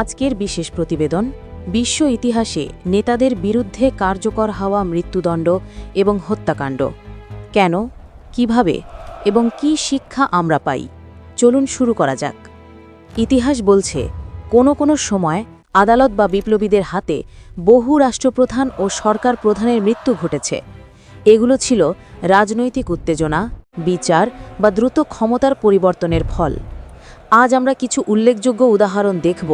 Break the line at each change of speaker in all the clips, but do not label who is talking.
আজকের বিশেষ প্রতিবেদন, বিশ্ব ইতিহাসে নেতাদের বিরুদ্ধে কার্যকর হওয়া মৃত্যুদণ্ড এবং হত্যাকাণ্ড। কেন, কীভাবে এবং কি শিক্ষা আমরা পাই? চলুন শুরু করা যাক। ইতিহাস বলছে, কোনো কোনো সময় আদালত বা বিপ্লবীদের হাতে বহু রাষ্ট্রপ্রধান ও সরকার প্রধানের মৃত্যু ঘটেছে। এগুলো ছিল রাজনৈতিক উত্তেজনা, বিচার বা দ্রুত ক্ষমতার পরিবর্তনের ফল। আজ আমরা কিছু উল্লেখযোগ্য উদাহরণ দেখব।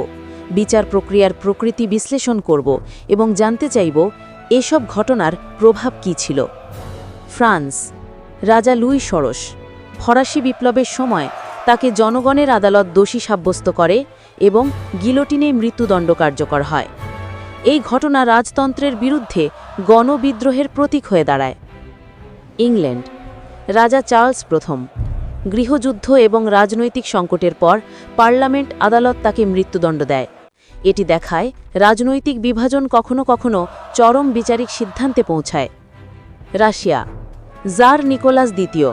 বিচার প্রক্রিয়ার প্রকৃতি বিশ্লেষণ করব এবং জানতে চাইব এসব ঘটনার প্রভাব কী ছিল। ফ্রান্স, রাজা লুই সরস, ফরাসি বিপ্লবের সময় তাকে জনগণের আদালত দোষী সাব্যস্ত করে এবং গিলোটিনে মৃত্যুদণ্ড কার্যকর হয়। এই ঘটনা রাজতন্ত্রের বিরুদ্ধে গণবিদ্রোহের প্রতীক হয়ে দাঁড়ায়। ইংল্যান্ড, রাজা চার্লস প্রথম, গৃহযুদ্ধ এবং রাজনৈতিক সংকটের পর পার্লামেন্ট আদালত তাকে মৃত্যুদণ্ড দেয়। এটি দেখায় রাজনৈতিক বিভাজন কখনো কখনো চরম বিচারিক সিদ্ধান্তে পৌঁছায়। রাশিয়া, জার নিকোলাস দ্বিতীয়।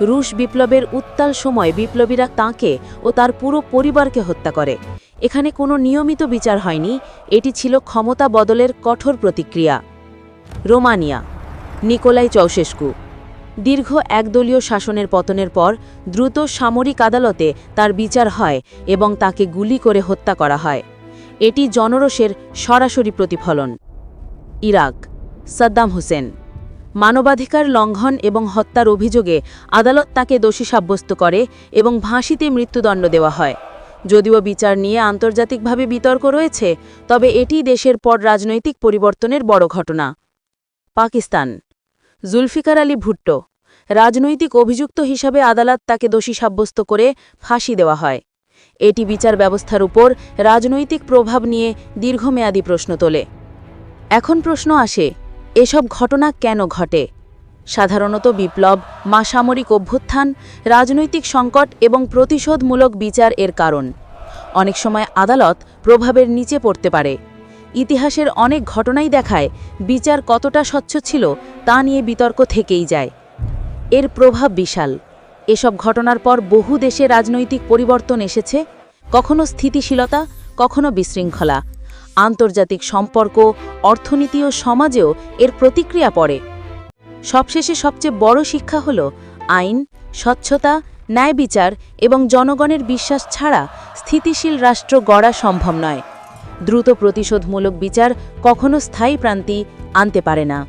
রুশ বিপ্লবের উত্তাল সময় বিপ্লবীরা তাঁকে ও তার পুরো পরিবারকে হত্যা করে। এখানে কোনো নিয়মিত বিচার হয়নি, এটি ছিল ক্ষমতা বদলের কঠোর প্রতিক্রিয়া। রোমানিয়া, নিকোলাই চৌশেস্কু দীর্ঘ একদলীয় শাসনের পতনের পর দ্রুত সামরিক আদালতে তার বিচার হয় এবং তাকে গুলি করে হত্যা করা হয়। এটি জনরোষের সরাসরি প্রতিফলন। Iraq, Saddam Hussein. মানবাধিকার লঙ্ঘন এবং হত্যার অভিযোগে আদালত তাকে দোষী সাব্যস্ত করে এবং ফাঁসিতে মৃত্যুদণ্ড দেওয়া হয়। যদিও বিচার নিয়ে আন্তর্জাতিকভাবে বিতর্ক রয়েছে, তবে এটি দেশের পর রাজনৈতিক পরিবর্তনের বড় ঘটনা। পাকিস্তান, জুলফিকার আলী ভুট্টো। রাজনৈতিক অভিযুক্ত হিসাবে আদালত তাকে দোষী সাব্যস্ত করে ফাঁসি দেওয়া হয়। এটি বিচার ব্যবস্থার উপর রাজনৈতিক প্রভাব নিয়ে দীর্ঘমেয়াদী প্রশ্ন তোলে। এখন প্রশ্ন আসে, এসব ঘটনা কেন ঘটে? সাধারণত বিপ্লব মা সামরিক অভ্যুত্থান, রাজনৈতিক সংকট এবং প্রতিশোধমূলক বিচার এর কারণ। অনেক সময় আদালত প্রভাবের নিচে পড়তে পারে। ইতিহাসের অনেক ঘটনাই দেখায় বিচার কতটা স্বচ্ছ ছিল তা নিয়ে বিতর্ক থেকেই যায়। এর প্রভাব বিশাল। এসব ঘটনার পর বহু দেশে রাজনৈতিক পরিবর্তন এসেছে, কখনো স্থিতিশীলতা, কখনো বিশৃঙ্খলা। আন্তর্জাতিক সম্পর্ক, অর্থনীতি ও সমাজেও এর প্রতিক্রিয়া পড়ে। সবশেষে সবচেয়ে বড় শিক্ষা হল আইন, স্বচ্ছতা, ন্যায় বিচার এবং জনগণের বিশ্বাস ছাড়া স্থিতিশীল রাষ্ট্র গড়া সম্ভব নয়। দ্রুত প্রতিশোধমূলক বিচার কখনো স্থায়ী প্রান্তি আনতে পারে না।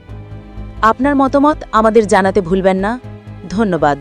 আপনার মতামত আমাদের জানাতে ভুলবেন না। ধন্যবাদ।